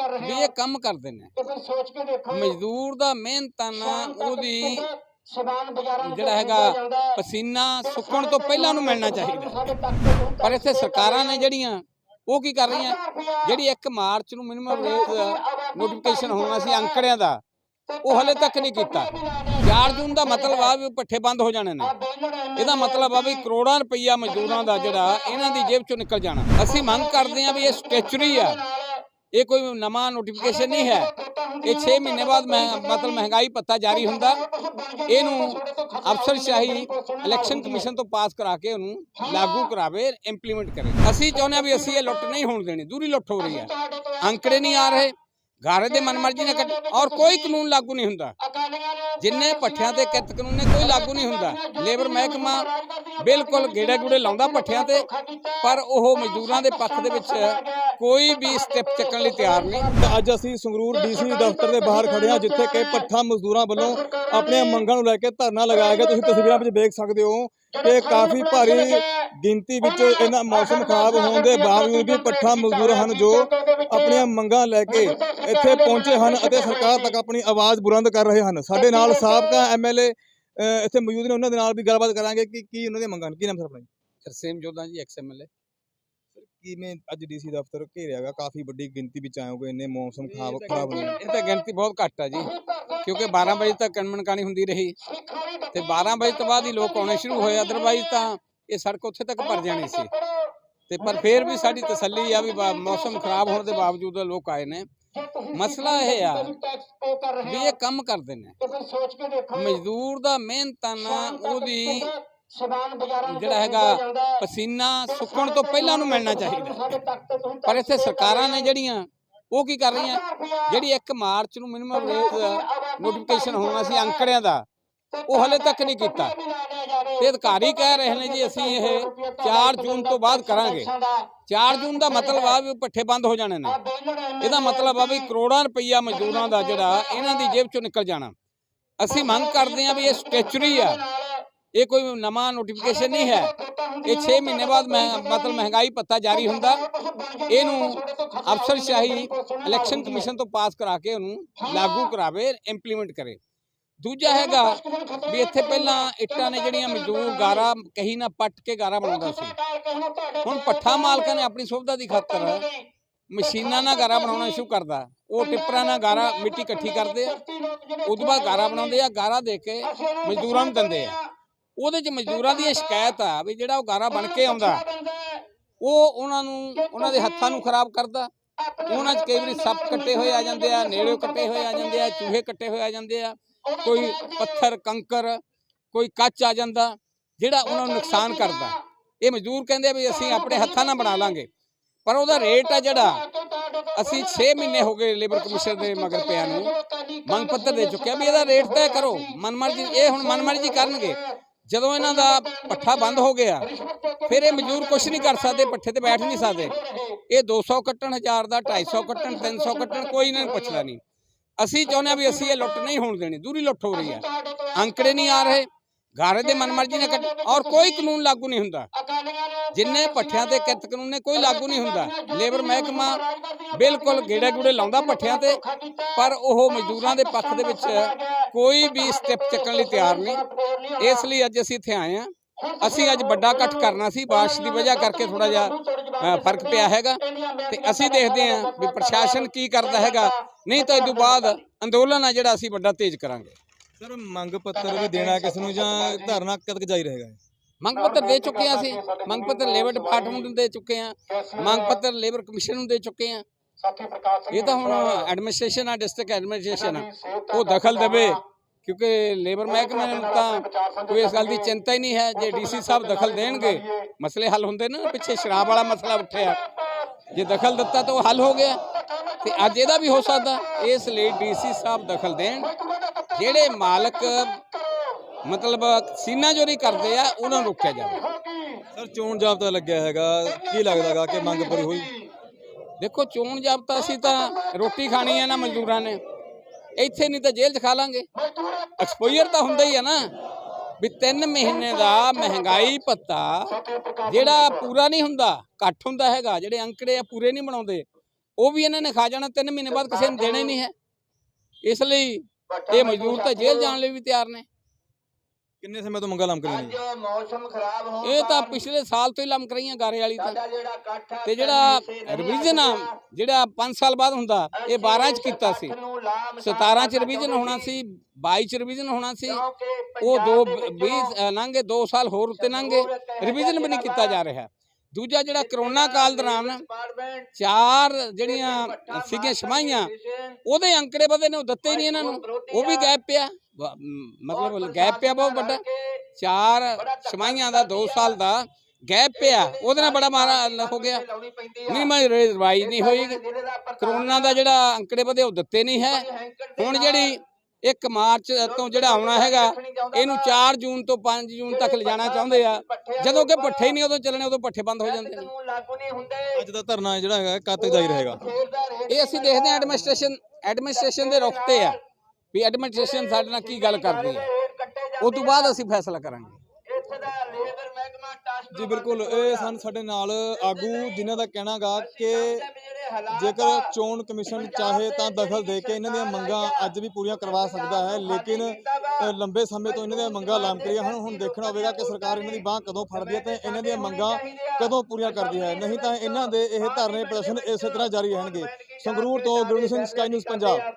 ਕਰ ਰਹੇ ਵੀ ਇਹ ਕੰਮ ਕਰਦੇ ਨੇ। ਤੁਸੀਂ ਸੋਚ ਕੇ ਦੇਖੋ ਮਜ਼ਦੂਰ ਦਾ ਮਿਹਨਤਾਨਾ ਉਹਦੀ ਸਮਾਨ ਬਾਜ਼ਾਰਾਂ ਵਿੱਚ ਜਿਹੜਾ ਹੈਗਾ। ਪਸੀਨਾ ਸੁੱਕਣ ਤੋਂ ਪਹਿਲਾਂ ਉਹਨੂੰ ਮਿਲਣਾ ਚਾਹੀਦਾ। ਪਰ ਇੱਥੇ ਸਰਕਾਰਾਂ ਨੇ ਜਿਹੜੀਆਂ ਉਹ ਕੀ ਕਰ ਰਹੀਆਂ ਜਿਹੜੀ 1 ਮਾਰਚ ਨੂੰ ਮਿਨੀਮਮ ਵੇਜ ਨੋਟੀਫਿਕੇਸ਼ਨ ਹੋਣਾ ਸੀ ਅੰਕੜਿਆਂ ਦਾ ਉਹ ਹਲੇ ਤੱਕ ਨਹੀਂ ਕੀਤਾ। 4 ਜੂਨ ਦਾ ਮਤਲਬ ਆ ਵੀ ਪੱਠੇ ਬੰਦ ਹੋ ਜਾਣੇ ਨੇ। ਇਹਦਾ ਮਤਲਬ ਆ ਵੀ ਕਰੋੜਾਂ ਰੁਪਈਆ ਮਜ਼ਦੂਰਾਂ ਦਾ ਜਿਹੜਾ ਇਹਨਾਂ ਦੀ ਜੇਬ ਚੋਂ ਨਿਕਲ ਜਾਣਾ। ਅਸੀਂ ਮੰਗ ਕਰਦੇ ਹਾਂ ਵੀ ਇਹ ਸਟੈਚੂਰੀ ਆ। ਇਹ ਕੋਈ ਨਵਾਂ ਨੋਟੀਫਿਕੇਸ਼ਨ ਨਹੀਂ ਹੈ। ਇਹ 6 ਮਹੀਨੇ ਬਾਅਦ ਮੈਂ ਮਤਲਬ ਮਹਿੰਗਾਈ ਪੱਤਾ ਜਾਰੀ ਹੁੰਦਾ। ਇਹਨੂੰ ਅਫਸਰਸ਼ਾਹੀ ਇਲੈਕਸ਼ਨ ਕਮਿਸ਼ਨ ਤੋਂ ਪਾਸ ਕਰਾ ਕੇ ਉਹਨੂੰ ਲਾਗੂ ਕਰਾਵੇ ਇੰਪਲੀਮੈਂਟ ਕਰੇ। ਅਸੀਂ ਚਾਹੁੰਦੇ ਹਾਂ ਵੀ ਅਸੀਂ ਇਹ ਲੁੱਟ ਨਹੀਂ ਹੋਣ ਦੇਣੀ, ਦੂਰੀ ਲੁੱਟ ਹੋ ਰਹੀ ਹੈ। ਅੰਕੜੇ ਨਹੀਂ ਆ ਰਹੇ। ਘਾਰੇ ਦੇ ਮਨਮਰਜ਼ੀ ਨੇ ਕੱਟ ਔਰ ਕੋਈ ਕਾਨੂੰਨ ਲਾਗੂ ਨਹੀਂ ਹੁੰਦਾ। ਜਿੰਨੇ ਪੱਠਿਆਂ ਤੇ ਕਿਤ ਕਾਨੂੰਨ ਨੇ, ਕੋਈ ਲਾਗੂ ਨਹੀਂ ਹੁੰਦਾ। ਲੇਬਰ ਮਹਿਕਮਾ ਬਿਲਕੁਲ ਗੇੜੇ ਗੂੜੇ ਲਾਉਂਦਾ ਪੱਠਿਆਂ ਤੇ, ਪਰ ਉਹ ਮਜ਼ਦੂਰਾਂ ਦੇ ਪੱਖ ਦੇ ਵਿੱਚ ਕੋਈ ਵੀ ਸਟੈਪ ਚੱਕਣ ਲਈ ਤਿਆਰ ਨਹੀਂ। ਅੱਜ ਅਸੀਂ ਸੰਗਰੂਰ ਡੀਸੀ ਦਫ਼ਤਰ ਦੇ ਬਾਹਰ ਖੜੇ ਹਾਂ, ਜਿੱਥੇ ਕਿ ਪੱਠਾ ਮਜ਼ਦੂਰਾਂ ਵੱਲੋਂ ਆਪਣੀਆਂ ਮੰਗਾਂ ਨੂੰ ਲੈ ਕੇ ਧਰਨਾ ਲਗਾਇਆ ਗਿਆ। ਤੁਸੀਂ ਤਸਵੀਰਾਂ ਵਿੱਚ ਦੇਖ ਸਕਦੇ ਹੋ ਕਿ ਕਾਫੀ ਭਾਰੀ ਗਿਣਤੀ ਵਿੱਚ ਇਹਨਾਂ ਮੌਸਮ ਖਰਾਬ ਹੋਣ ਦੇ ਬਾਵਜੂਦ ਵੀ ਪੱਠਾ ਮਜ਼ਦੂਰ ਹਨ ਜੋ ਆਪਣੀਆਂ ਮੰਗਾਂ ਲੈ ਕੇ ਇੱਥੇ ਪਹੁੰਚੇ ਹਨ ਅਤੇ ਸਰਕਾਰ ਤੱਕ ਆਪਣੀ ਆਵਾਜ਼ ਬੁਲੰਦ ਕਰ ਰਹੇ ਹਨ। ਸਾਡੇ ਨਾਲ ਸਾਬਕਾ ਐਮਐਲਏ ਇੱਥੇ ਮੌਜੂਦ ਨੇ ਉਹਨਾਂ ਦੇ ਨਾਲ ਵੀ ਗੱਲਬਾਤ ਕਰਾਂਗੇ ਕਿ ਕੀ ਉਹਨਾਂ ਦੀਆਂ ਮੰਗਾਂ ਕੀ ਨਾਮ ਸਰ ਆਪਣਾ? ਤਰਸੇਮ ਜੋਧਾ ਜੀ ਐਕਸਐਮਐਲਏ ਕਿਵੇਂ ਅੱਜ ਡੀਸੀ ਦਫ਼ਤਰ ਘੇਰਿਆ ਗਿਆ? ਕਾਫੀ ਵੱਡੀ ਗਿਣਤੀ ਵਿੱਚ ਆਏ ਹੋਗੇ ਇੰਨੇ ਮੌਸਮ ਖਰਾਬ ਖਰਾਬ ਹੋਏ। ਇਹ ਤਾਂ ਗਿਣਤੀ ਬਹੁਤ ਘੱਟ ਆ ਜੀ ਕਿਉਂਕਿ 12 ਵਜੇ ਤੱਕ ਕਣਮਣਕਾਣੀ ਹੁੰਦੀ ਰਹੀ। ਤੇ 12 ਵਜੇ ਤੋਂ ਬਾਅਦ ਹੀ ਲੋਕ ਆਉਣੇ ਸ਼ੁਰੂ ਹੋਏ ਅਦਰਵਾਈਜ਼ ਤਾਂ ਇਹ ਸੜਕ ਉੱਥੇ ਤੱਕ ਭਰ ਜਾਣੀ ਸੀ। ਤੇ ਪਰ ਫਿਰ ਵੀ ਸਾਡੀ ਤਸੱਲੀ ਆ ਵੀ ਮੌਸਮ ਖਰਾਬ ਹੋਣ ਦੇ ਬਾਵਜੂਦ ਲੋਕ ਆਏ ਨੇ। ਮਸਲਾ ਇਹ ਆ ਵੀ ਇਹ ਕੰਮ ਕਰਦੇ ਨੇ। ਤੁਸੀਂ ਸੋਚ ਕੇ ਦੇਖੋ। ਮਜ਼ਦੂਰ ਦਾ ਮਿਹਨਤਾਨਾ ਉਹਦੀ ਸਮਾਨ ਬਾਜ਼ਾਰਾਂ ਜਿਹੜਾ ਹੈਗਾ। ਪਸੀਨਾ ਸੁੱਕਣ ਤੋਂ ਪਹਿਲਾਂ ਉਹਨੂੰ ਮਿਲਣਾ ਚਾਹੀਦਾ। ਪਰ ਇੱਥੇ ਸਰਕਾਰਾਂ ਨੇ ਜਿਹੜੀਆਂ ਉਹ ਕੀ ਕਰ ਰਹੀਆਂ? ਜਿਹੜੀ 1 ਮਾਰਚ ਨੂੰ ਮਿਨੀਮਮ ਵੇਜ ਨੋਟੀਫਿਕੇਸ਼ਨ ਹੋਣਾ ਸੀ ਅੰਕੜਿਆਂ ਦਾ ਉਹ ਹਲੇ ਤੱਕ ਨਹੀਂ ਕੀਤਾ। ਤੇ ਅਧਿਕਾਰੀ ਕਹਿ ਰਹੇ ਨੇ ਜੀ, ਅਸੀਂ ਇਹ 4 ਜੂਨ ਤੋਂ ਬਾਅਦ ਕਰਾਂਗੇ। 4 ਜੂਨ ਦਾ ਮਤਲਬ ਆ ਵੀ ਉਹ ਪੱਠੇ ਬੰਦ ਹੋ ਜਾਣੇ ਨੇ। ਇਹਦਾ ਮਤਲਬ ਆ ਵੀ ਕਰੋੜਾਂ ਰੁਪਈਆ ਮਜ਼ਦੂਰਾਂ ਦਾ ਜਿਹੜਾ ਇਹਨਾਂ ਦੀ ਜੇਬ ਚੋਂ ਨਿਕਲ ਜਾਣਾ। ਅਸੀਂ ਮੰਗ ਕਰਦੇ ਹਾਂ ਵੀ ਇਹ ਸਟੈਚੂਰੀ ਆ। ਇਹ ਕੋਈ ਨਵਾਂ ਨੋਟੀਫਿਕੇਸ਼ਨ ਨਹੀਂ ਹੈ। ਇਹ 6 ਮਹੀਨੇ ਬਾਅਦ ਮੈਂ ਮਤਲਬ ਮਹਿੰਗਾਈ ਪੱਤਾ ਜਾਰੀ ਹੁੰਦਾ। ਇਹਨੂੰ ਅਫਸਰਸ਼ਾਹੀ ਇਲੈਕਸ਼ਨ ਕਮਿਸ਼ਨ ਤੋਂ ਪਾਸ ਕਰਾ ਕੇ ਉਹਨੂੰ ਲਾਗੂ ਕਰਾਵੇ ਇੰਪਲੀਮੈਂਟ ਕਰੇ। ਦੂਜਾ ਹੈਗਾ ਵੀ ਇੱਥੇ ਪਹਿਲਾਂ ਇੱਟਾਂ ਨੇ ਜਿਹੜੀਆਂ ਮਜ਼ਦੂਰ ਗਾਰਾ ਕਹੀ ਨਾ ਪੱਟ ਕੇ ਗਾਰਾ ਬਣਾਉਂਦਾ ਸੀ। ਹੁਣ ਪੱਠਾ ਮਾਲਕਾਂ ਨੇ ਆਪਣੀ ਸੁਵਿਧਾ ਦੀ ਖਾਤਰ ਮਸ਼ੀਨਾਂ ਨਾਲ ਗਾਰਾ ਬਣਾਉਣਾ ਸ਼ੁਰੂ ਕਰਦਾ ਉਹ ਟਿੱਪਰਾਂ ਨਾਲ ਗਾਰਾ ਮਿੱਟੀ ਇਕੱਠੀ ਕਰਦੇ ਆ। ਉਦੋਂ ਬਾਅਦ ਗਾਰਾ ਬਣਾਉਂਦੇ ਆ ਗਾਰਾ ਦੇ ਕੇ ਮਜ਼ਦੂਰਾਂ ਨੂੰ ਦਿੰਦੇ ਆ। ਉਹਦੇ 'ਚ ਮਜ਼ਦੂਰਾਂ ਦੀ ਸ਼ਿਕਾਇਤ ਆ ਵੀ ਜਿਹੜਾ ਉਹ ਗਾਰਾ ਬਣ ਕੇ ਆਉਂਦਾ ਉਹ ਉਹਨਾਂ ਨੂੰ ਉਹਨਾਂ ਦੇ ਹੱਥਾਂ ਨੂੰ ਖਰਾਬ ਕਰਦਾ। ਉਹਨਾਂ 'ਚ ਕਈ ਵਾਰੀ ਸੱਪ ਕੱਟੇ ਹੋਏ ਆ ਜਾਂਦੇ ਆ ਨੇੜਿਓ ਕੱਟੇ ਹੋਏ ਆ ਜਾਂਦੇ ਆ ਚੂਹੇ ਕੱਟੇ ਹੋਏ ਆ ਜਾਂਦੇ ਆ। ਕੋਈ ਪੱਥਰ ਕੰਕਰ ਕੋਈ ਕੱਚ ਆ ਜਾਂਦਾ ਜਿਹੜਾ ਉਹਨਾਂ ਨੂੰ ਨੁਕਸਾਨ ਕਰਦਾ। ਇਹ ਮਜ਼ਦੂਰ ਕਹਿੰਦੇ ਵੀ ਅਸੀਂ ਆਪਣੇ ਹੱਥਾਂ ਨਾਲ ਬਣਾ ਲਾਂਗੇ। ਪਰ ਉਹਦਾ ਰੇਟ ਆ ਜਿਹੜਾ ਅਸੀਂ 6 ਮਹੀਨੇ ਹੋ ਗਏ ਲੇਬਰ ਕਮਿਸ਼ਨ ਦੇ ਮਗਰ ਪਿਆ ਨੂੰ। ਮੰਗ ਪੱਤਰ ਦੇ ਚੁੱਕਿਆ ਵੀ ਇਹਦਾ ਰੇਟ ਤੈਅ ਕਰੋ। ਮਨਮਰਜ਼ੀ ਇਹ ਹੁਣ ਮਨਮਰਜ਼ੀ ਕਰਨਗੇ। ਜਦੋਂ ਇਹਨਾਂ ਦਾ ਪੱਠਾ ਬੰਦ ਹੋ ਗਿਆ ਫਿਰ ਇਹ ਮਜ਼ਦੂਰ ਕੁਝ ਨਹੀਂ ਕਰ ਸਕਦੇ ਪੱਠੇ ਤੇ ਬੈਠ ਨਹੀਂ ਸਕਦੇ। ਇਹ 200 ਕੱਟਣ ਹਜ਼ਾਰ ਦਾ 250 ਕੱਟਣ 300 ਕੱਟਣ ਕੋਈ ਇਹਨਾਂ ਨੂੰ ਪੁੱਛਦਾ ਨਹੀਂ। ਅਸੀਂ ਚਾਹੁੰਦੇ ਹਾਂ ਵੀ ਅਸੀਂ ਇਹ ਲੁੱਟ ਨਹੀਂ ਹੋਣ ਦੇਣੀ, ਦੂਰੀ ਲੁੱਟ ਹੋ ਰਹੀ ਹੈ। ਅੰਕੜੇ ਨਹੀਂ ਆ ਰਹੇ, ਘਾਰੇ ਦੇ ਮਨਮਰਜ਼ੀ ਨੇ ਕੱਟ ਔਰ ਕੋਈ ਕਾਨੂੰਨ ਲਾਗੂ ਨਹੀਂ ਹੁੰਦਾ। ਜਿੰਨੇ ਪੱਠਿਆਂ ਤੇ ਕਿਰਤ ਕਾਨੂੰਨ ਨੇ, ਕੋਈ ਲਾਗੂ ਨਹੀਂ ਹੁੰਦਾ। ਲੇਬਰ ਮਹਿਕਮਾ ਬਿਲਕੁਲ ਗੇੜੇ ਗੂੜੇ ਲਾਉਂਦਾ ਪੱਠਿਆਂ ਤੇ, ਪਰ ਉਹ ਮਜ਼ਦੂਰਾਂ ਦੇ ਪੱਖ ਦੇ ਵਿੱਚ ਕੋਈ ਵੀ ਸਟੈਪ ਚੱਕਣ ਲਈ ਤਿਆਰ ਨਹੀਂ। ਇਸ ਲਈ ਅੱਜ ਅਸੀਂ ਇੱਥੇ ਆਏ ਹਾਂ। ਅਸੀਂ ਅੱਜ ਵੱਡਾ ਇਕੱਠ ਕਰਨਾ ਸੀ ਬਾਰਿਸ਼ ਦੀ ਵਜ੍ਹਾ ਕਰਕੇ ਥੋੜਾ ਜਿਹਾ ਫ਼ਰਕ ਪਿਆ ਹੈਗਾ। ਤੇ ਅਸੀਂ ਦੇਖਦੇ ਹਾਂ ਵੀ ਪ੍ਰਸ਼ਾਸਨ ਕੀ ਕਰਦਾ ਹੈਗਾ। ਨਹੀਂ ਤਾਂ ਇਸ ਤੋਂ ਬਾਅਦ ਅੰਦੋਲਨ ਆ ਜਿਹੜਾ ਅਸੀਂ ਵੱਡਾ ਤੇਜ਼ ਕਰਾਂਗੇ। ਸਰ ਮੰਗ ਪੱਤਰ ਵੀ ਦੇਣਾ ਕਿਸ ਨੂੰ ਜਾਂ ਧਰਨਾ ਕਦ ਤੱਕ ਜਾਰੀ ਰਹੇਗਾ ਮੰਗ ਪੱਤਰ ਦੇ ਚੁੱਕੇ ਹਾਂ ਅਸੀਂ। ਮੰਗ ਪੱਤਰ ਲੇਬਰ ਡਿਪਾਰਟਮੈਂਟ ਨੂੰ ਦੇ ਚੁੱਕੇ ਹਾਂ। ਮੰਗ ਪੱਤਰ ਲੇਬਰ ਕਮਿਸ਼ਨ ਨੂੰ ਦੇ ਚੁੱਕੇ ਹਾਂ। ਇਹ ਤਾਂ ਹੁਣ ਐਡਮਿਨਿਸਟ੍ਰੇਸ਼ਨ ਆ ਡਿਸਟ੍ਰਿਕਟ ਐਡਮਿਨਿਸਟ੍ਰੇਸ਼ਨ ਆ। ਉਹ ਦਖਲ ਦੇਵੇ। ਕਿਉਂਕਿ ਲੇਬਰ ਮਹਿਕਮੇ ਨੂੰ ਤਾਂ ਕੋਈ ਇਸ ਗੱਲ ਦੀ ਚਿੰਤਾ ਹੀ ਨਹੀਂ ਹੈ ਜੇ ਡੀਸੀ ਸਾਹਿਬ ਦਖਲ ਦੇਣਗੇ। ਮਸਲੇ ਹੱਲ ਹੁੰਦੇ ਨਾ ਪਿੱਛੇ ਸ਼ਰਾਬ ਵਾਲਾ ਮਸਲਾ ਉੱਠਿਆ। ਜੇ ਦਖਲ ਦਿੱਤਾ ਤਾਂ ਉਹ ਹੱਲ ਹੋ ਗਿਆ। ਤੇ ਅੱਜ ਇਹਦਾ ਵੀ ਹੋ ਸਕਦਾ। ਇਸ ਲਈ ਡੀਸੀ ਸਾਹਿਬ ਦਖਲ ਦੇਣ। ਜਿਹੜੇ ਮਾਲਕ ਮਤਲਬ ਸੀਨਾ ਚੋਰੀ ਕਰਦੇ ਆ ਉਹਨਾਂ ਨੂੰ ਰੋਕਿਆ ਜਾਵੇ। ਸਰ ਚੋਣ ਜਾਬਤਾ ਲੱਗਿਆ ਹੈਗਾ। ਕੀ ਲੱਗਦਾਗਾ ਕਿ ਮੰਗ ਪੂਰੀ ਹੋਈ? ਦੇਖੋ ਚੋਣ ਜਾਬਤਾ ਅਸੀਂ ਤਾਂ ਰੋਟੀ ਖਾਣੀ ਹੈ ਨਾ ਮਜ਼ਦੂਰਾਂ ਨੇ। ਇੱਥੇ ਨਹੀਂ ਤਾਂ ਜੇਲ੍ਹ 'ਚ ਖਾ ਲਾਂਗੇ। ਐਕਸਪੋਜ਼ਰ ਤਾਂ ਹੁੰਦਾ ਹੀ ਹੈ ਨਾ। ਵੀ 3 ਮਹੀਨੇ ਦਾ ਮਹਿੰਗਾਈ ਭੱਤਾ, ਜਿਹੜਾ ਪੂਰਾ ਨਹੀਂ ਹੁੰਦਾ, ਘੱਟ ਹੁੰਦਾ ਹੈਗਾ। ਜਿਹੜੇ ਅੰਕੜੇ ਆ, ਪੂਰੇ ਨਹੀਂ ਬਣਾਉਂਦੇ। ਉਹ ਵੀ ਇਹਨਾਂ ਨੇ ਖਾ ਜਾਣਾ 3 ਮਹੀਨੇ ਬਾਅਦ ਕਿਸੇ ਨੂੰ ਦੇਣਾ ਹੀ ਨਹੀਂ ਹੈ। ਇਸ ਲਈ ਇਹ ਮਜ਼ਦੂਰ ਤਾਂ ਜੇਲ੍ਹ ਜਾਣ ਲਈ ਵੀ ਤਿਆਰ ਨੇ। ਕਿੰਨੇ ਸਮੇਂ ਤੋਂ ਮੰਗਾਂ ਲੰਮਕ ਰਹੀਆਂ ਨੇ? ਅੱਜ ਮੌਸਮ ਖਰਾਬ ਹੋਣ ਇਹ ਤਾਂ ਕਾਰਨ ਪਿਛਲੇ ਸਾਲ ਤੋਂ ਹੀ ਲਮਕ ਰਹੀਆਂ ਗਾਰੇ ਵਾਲੀ ਤਾਂ। ਸਾਡਾ ਜਿਹੜਾ ਇਕੱਠ ਆ, ਤੇ ਜਿਹੜਾ ਕਿਸੇ ਨੇ ਰਿਵੀਜ਼ਨ ਆ ਜਿਹੜਾ 5 ਸਾਲ ਬਾਅਦ ਹੁੰਦਾ ਇਹ 12 ਚ ਕੀਤਾ ਸੀ। ਇਕੱਠ ਨੂੰ ਲਾਮਿਸਾਲ 17 ਚ ਰਿਵੀਜ਼ਨ ਹੋਣਾ ਸੀ। 22 ਚ ਰਿਵੀਜ਼ਨ ਹੋਣਾ ਸੀ। ਕਿਉਂਕਿ ਉਹ ਦੋ ਪੰਜਾਬ ਦੇ 20 ਲੰਘੇ 2 ਸਾਲ ਹੋਰ ਉੱਤੇ ਲੰਘੇ। ਰਿਵੀਜ਼ਨ ਵੀ ਨਹੀਂ ਕੀਤਾ ਜਾ ਰਿਹਾ। ਦੂਜਾ ਜਿਹੜਾ ਕਰੋਨਾ ਕਾਲ ਦੌਰਾਨ ਡਿਪਾਰਟਮੈਂਟ ਚਾਰ ਜਿਹੜੀਆਂ ਸੀਗੀਆਂ ਛਮਾਈਆਂ ਉਹਦੇ ਅੰਕੜੇ ਵਧੇ ਨੇ ਉਹ ਦਿੱਤੇ ਹੀ ਨਹੀਂ ਇਹਨਾਂ ਨੂੰ। ਉਹ ਵੀ ਗੈਪ ਪਿਆ। ਮਤਲਬ ਗੈਪ ਪਿਆ ਬਹੁਤ ਵੱਡਾ। ਚਾਰ ਛਮਾਈਆਂ ਦਾ 2 ਸਾਲ ਦਾ ਗੈਪ ਪਿਆ। ਉਹਦੇ ਨਾਲ ਬੜਾ ਮਾਰਾ ਹੋ ਗਿਆ। ਮਿਨੀਮਮ ਰਿਵਾਈਜ਼ ਨਹੀਂ ਹੋਈ। ਕਰੋਨਾ ਦਾ ਜਿਹੜਾ ਅੰਕੜੇ ਵਧੇ ਉਹ ਦਿੱਤੇ ਨਹੀਂ ਹੈ। ਹੁਣ ਜਿਹੜੀ 1 ਮਾਰਚ ਤੋਂ ਜਿਹੜਾ ਆਉਣਾ ਹੈਗਾ ਇਹਨੂੰ 4 ਜੂਨ ਤੋਂ 5 ਜੂਨ ਤੱਕ ਲਿਜਾਣਾ ਚਾਹੁੰਦੇ ਆ। ਜਦੋਂ ਕਿ ਪੱਠੇ ਹੀ ਨਹੀਂ ਉਦੋਂ ਚੱਲਣੇ ਉਦੋਂ ਪੱਠੇ ਬੰਦ ਹੋ ਜਾਂਦੇ ਨੇ। ਲਾਗੂ ਨਹੀਂ ਹੁੰਦੇ ਅੱਜ ਦਾ ਧਰਨਾ ਜਿਹੜਾ ਹੈਗਾ ਕਦ ਤੱਕ ਜਾਰੀ ਰਹੇਗਾ। ਇਹ ਅਸੀਂ ਦੇਖਦੇ ਹਾਂ ਐਡਮਿਨਿਸਟ੍ਰੇਸ਼ਨ ਐਡਮਿਨਿਸਟ੍ਰੇਸ਼ਨ ਦੇ ਰੁਖ ਤੇ ਆ। ਵੀ ਐਡਮਿਨਿਸਟ੍ਰੇਸ਼ਨ ਸਾਡੇ ਨਾਲ ਕੀ ਗੱਲ ਕਰਦੀ ਹੈ? ਉਸ ਤੋਂ ਬਾਅਦ ਅਸੀਂ ਫੈਸਲਾ ਕਰਾਂਗੇ। ਇੱਥੇ ਦਾ ਲੇਬਰ ਮਹਿਕਮਾ ਟਾਸਕ ਜੀ ਬਿਲਕੁਲ। ਇਹ ਸਨ ਸਾਡੇ ਨਾਲ ਆਗੂ ਜਿਨ੍ਹਾਂ ਦਾ ਕਹਿਣਾਗਾ ਕਿ ਜੇਕਰ ਚੋਣ ਕਮਿਸ਼ਨ ਚਾਹੇ ਤਾਂ ਦਖਲ ਦੇ ਕੇ ਇਹਨਾਂ ਦੀਆਂ ਮੰਗਾਂ ਅੱਜ ਵੀ ਪੂਰੀਆਂ ਕਰਵਾ ਸਕਦਾ ਹੈ ਲੇਕਿਨ ਲੰਬੇ ਸਮੇਂ ਤੋਂ ਇਹਨਾਂ ਦੀਆਂ ਮੰਗਾਂ ਲੰਮਕ ਰਹੀਆਂ ਹਨ। ਹੁਣ ਦੇਖਣਾ ਹੋਵੇਗਾ ਕਿ ਸਰਕਾਰ ਇਹਨਾਂ ਦੀ ਬਾਹ ਕਦੋਂ ਫੜਦੀ ਹੈ ਤੇ ਇਹਨਾਂ ਦੀਆਂ ਮੰਗਾਂ ਕਦੋਂ ਪੂਰੀਆਂ ਕਰਦੀ ਹੈ। ਨਹੀਂ ਤਾਂ ਇਹਨਾਂ ਦੇ ਇਹ ਧਰਨੇ ਪ੍ਰਦਰਸ਼ਨ ਇਸੇ ਤਰ੍ਹਾਂ ਜਾਰੀ ਰਹਿਣਗੇ। ਸੰਗਰੂਰ ਤੋਂ ਗੁਰਮੀਤ ਸਿੰਘ ਸਕਾਈ ਨਿਊਜ਼ ਪੰਜਾਬ।